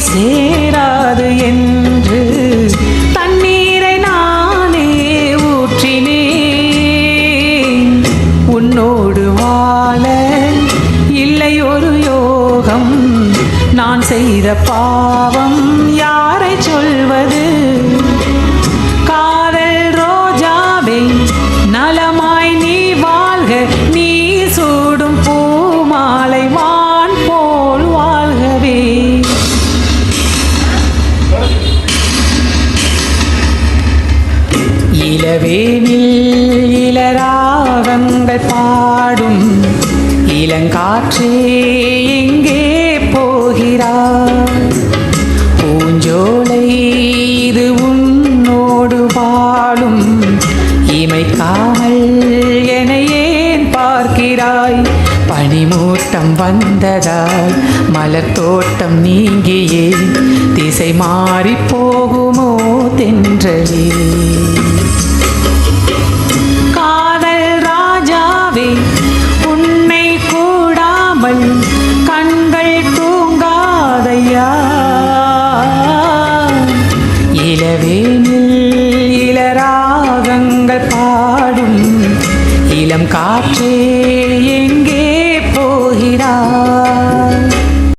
சேராது என்று தண்ணீரை நானே ஊற்றினேன். உன்னோடு வாழ இல்லை ஒரு யோகம். நான் செய்த பாவம் யாரை சொல்ல இளவேனில் இளராகங்கள் பாடும் இளங்காற்றே எங்கே போகிறார் பூஞ்சோலை இது உன்னோடு வாழும் இமைக்காமல் என ஏன் பார்க்கிறாய்? பனிமூட்டம் வந்ததால் மலர் தோட்டம் நீங்கியே திசை மாறி போகுமோ தென்றலே. உன்னை கூடாமல் கண்கள் தூங்காதையா? இளவேனில் இளராகங்கள் பாடும் இளம் காற்றே